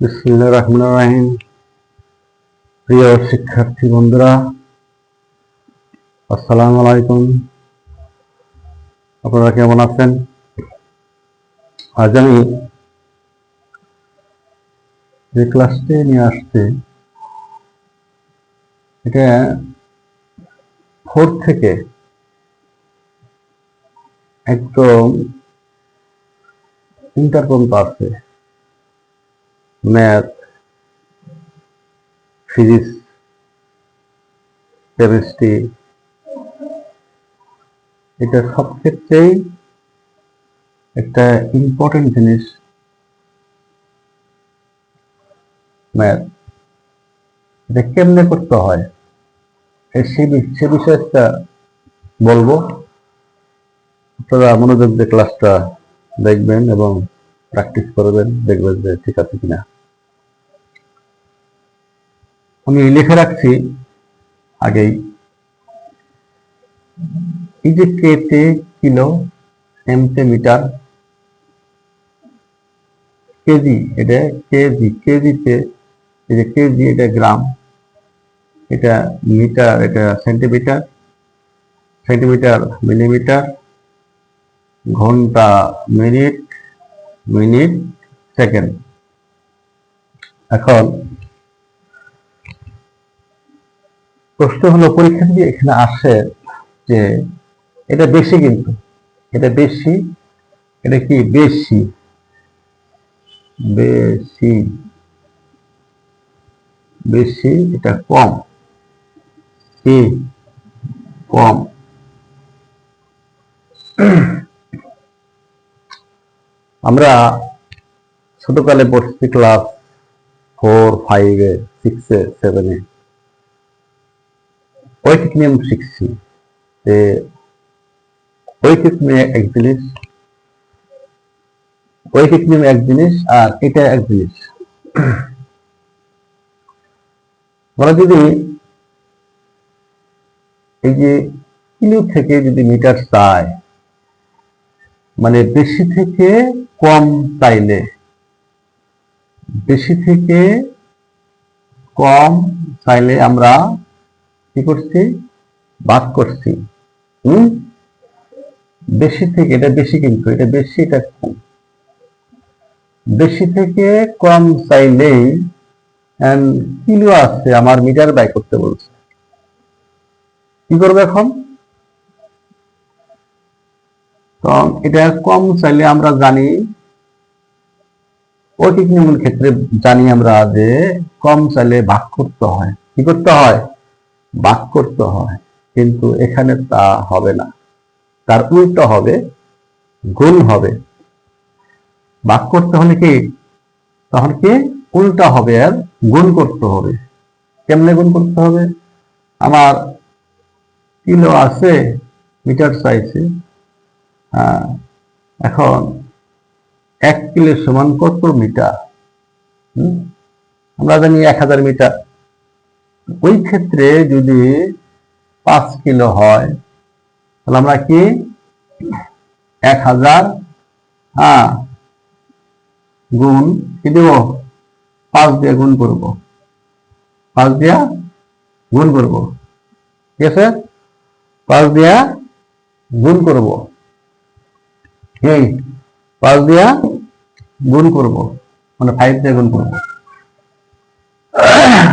বিসমুল্লাহ রহমান রাহিম। প্রিয় শিক্ষার্থী বন্ধুরা, আসসালামু আলাইকুম। আপনারা কেমন আছেন? আজ আমি যে ক্লাসটি নিয়ে আসছি, এটা ফোর থেকে একদম ইন্টার পর্যন্ত আছে ম্যাথ, ফিজিক্স, কেমিস্ট্রি, এটা সব ক্ষেত্রেই একটা ইম্পর্টেন্ট জিনিস ম্যাথ। এটা কেমনে করতে হয়? সে বিষয়ে একটা বলব। আপনারা মনোযোগ দিয়ে ক্লাসটা দেখবেন এবং প্র্যাকটিস করবেন, দেখবেন যে ঠিক আছে কিনা। আমি লিখে রাখছি আগেই। এই যে কেতে কিলো এমতে মিটার কেজি, এটা কেজি, কেজিতে, এই যে কেজি, এটা গ্রাম, এটা মিটার, এটা সেন্টিমিটার সেন্টিমিটার মিলিমিটার, ঘণ্টা মিনিট মিনিট, সেকেন্ড। এখন প্রশ্ন হলো, পরীক্ষা থেকে এখানে আসে যে এটা বেশি কিন্তু, এটা বেশি, এটা কি বেশি? বেশি বেশি, এটা কম, কি কম? আমরা ছোটকালে পড়ছি ক্লাস ফোর ফাইভে সিক্সে সেভেনে ঐকিক নিয়ম শিখছি যে ঐকিক নিয়ে এক জিনিস ঐকিক নিয়ম এক জিনিস আর এটা এক জিনিস। আমরা যদি এই যে কিলো থেকে যদি মিটার চায় মানে বেশি থেকে কম চাইলে, বেশি থেকে কম চাইলে আমরা কি করছি? ভাগ করছি। হুম? বেশি থেকে, এটা বেশি কিন্তু, এটা বেশি, এটা কম। বেশি থেকে কম চাইলেই কিলো আছে আমার মিটার বাই করতে বলছে। কি করবে এখন? তো এটা কম চাইলে আমরা জানি ঐকিক নিয়মের ক্ষেত্রে জানি আমরা যে কম চাইলে ভাগ করতে হয়। কি করতে হয়? ভাগ করতে হয়। কিন্তু এখানে তা হবে না। তার উল্টো হবে গুণ হবে। ভাগ করতে হলে কি? তখন কি? উল্টা হবে আর গুণ করতে হবে। কেমনে গুণ করতে হবে? আমার কিলো আছে মিটার হ্যাঁ, এখন এক কিলো সমান কত মিটার? আমরা জানি এক হাজার মিটার। ওই ক্ষেত্রে যদি পাঁচ কিলো হয়, তাহলে আমরা কি? এক হাজার হ্যাঁ গুণ কি দেব? পাঁচ দিয়ে গুণ করব। পাঁচ দিয়া গুণ করব। ঠিক আছে? পাঁচ দিয়া গুণ করব। এই পাঁচ দিয়া গুণ করব মানে ফাইভ দিয়ে গুণ করব।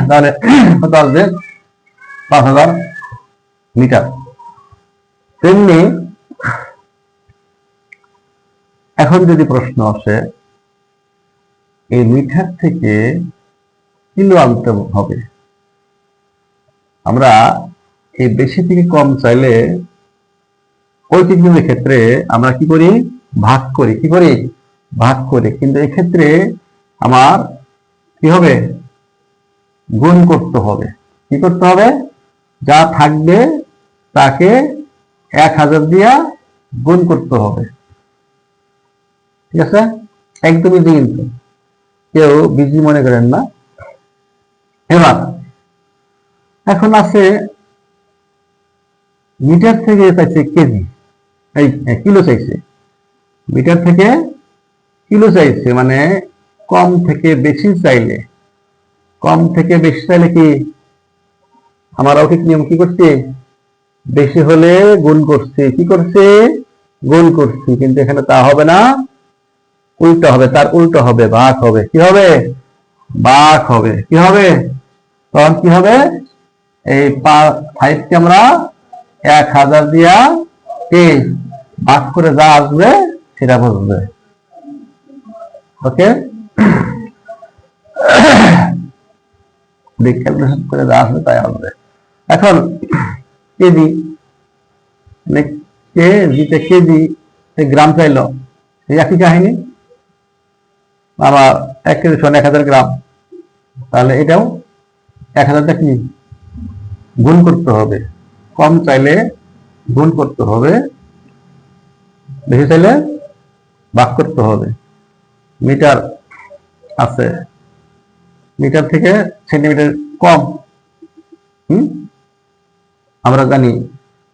তাহলে পাঁচ হাজার মিটার। তেমনি এখন যদি প্রশ্ন আসে, এই মিটার থেকে কিলো আনতে হবে? আমরা এই বেশি থেকে কম চাইলে নিয়মের ক্ষেত্রে আমরা কি করি? ভাগ করি, কি করি? ভাগ করি। কিন্তু এক্ষেত্রে আমার কি হবে? গুণ করতে হবে। কি করতে হবে? যা থাকবে তাকে এক হাজার দিয়া গুণ করতে হবে। ঠিক আছে? একদমই ইজি কিন্তু কেউ বিজি মনে করেন না। এবার এখন আছে মিটার থেকে চাইছে কেজি এই, কিলো চাইছে। মিটার থেকে কিলো চাইছে মানে কম থেকে বেশি চাইলে। কম থেকে বেশি চাইলে কি আমার অলৌকিক নিয়ম কি করছি? বেশি হলে গুণ করছি। কি করছি? গুণ করছি। কিন্তু এখানে তা হবে না, উল্টো হবে, তার উল্টো হবে ভাগ হবে। কি হবে? ভাগ হবে। কি হবে? তখন কি হবে? এই ফাইভকে আমরা এক হাজার দিয়া কি ভাগ করে যা আসবে সেটা বুঝবে। ওকে করে যা আসবে তাই আসবে এখন কেজি মানে কেজি গ্রাম চাইলো। এই একই কাহিনী? আবার এক কেজি শোন এক হাজার গ্রাম। তাহলে এটাও এক হাজারটা কি? গুণ করতে হবে। কম চাইলে গুণ করতে হবে। বেশি চাইলে ভাগ করতে হবে। মিটার আছে। মিটার থেকে সেন্টিমিটার কম। হুম? আমরা জানি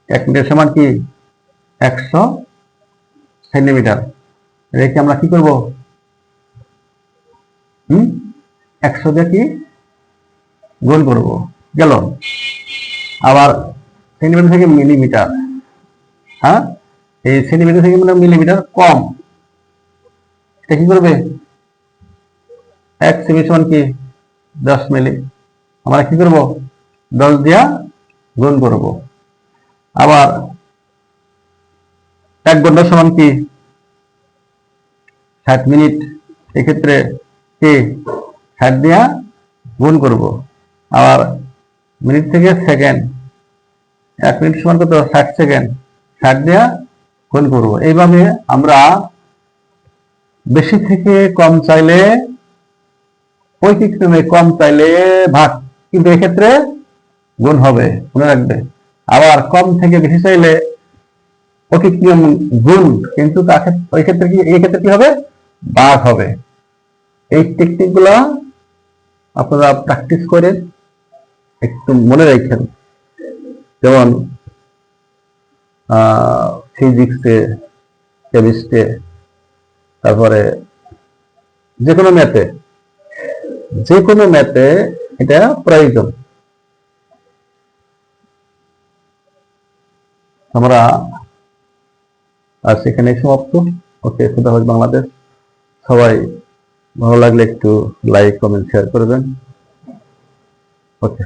এক মিটার সমান কি? একশো সেন্টিমিটার। রেখে আমরা কি করব? হুম? একশো দিয়ে কি? গোল করব। গেল। আবার সেন্টিমিটার থেকে মিলিমিটার। হ্যাঁ? এই সেন্টিমিটার থেকে মিলিমিটার কম। এটা কি করবে? এক সেমি সমান কি? দশ মিলি। আমরা কি করব? দশ দিয়া গুণ করব। আবার এক ঘণ্টা সমান কি? ষাট মিনিট। এক্ষেত্রে কি? ষাট দিয়া গুণ করব। আবার মিনিট থেকে সেকেন্ড। এক মিনিট সমান কত? ষাট সেকেন্ড। ষাট দিয়া গুণ করব। এইভাবে আমরা বেশি থেকে কম চাইলে নিয়মে কম চাইলে ভাগ। কিন্তু এক্ষেত্রে গুণ হবে, মনে রাখবে। আবার কম থেকে বেশি চাইলে নিয়ম গুণ, কিন্তু তাকে ওই ক্ষেত্রে কি এই ক্ষেত্রে কি হবে? ভাগ হবে। এই টেকনিকগুলা আপনারা প্র্যাকটিস করে একটু মনে রাখেন। যেমন ফিজিক্সে কেমিস্ট্রে তারপরে যে কোনো ম্যাথে যে কোনো ম্যাথে এটা প্রয়োজন আমরা আর সেখানে সমাপ্ত। ওকে, খুদা বাংলাদেশ। সবাই ভালো লাগলে একটু লাইক কমেন্ট শেয়ার করবেন ওকে।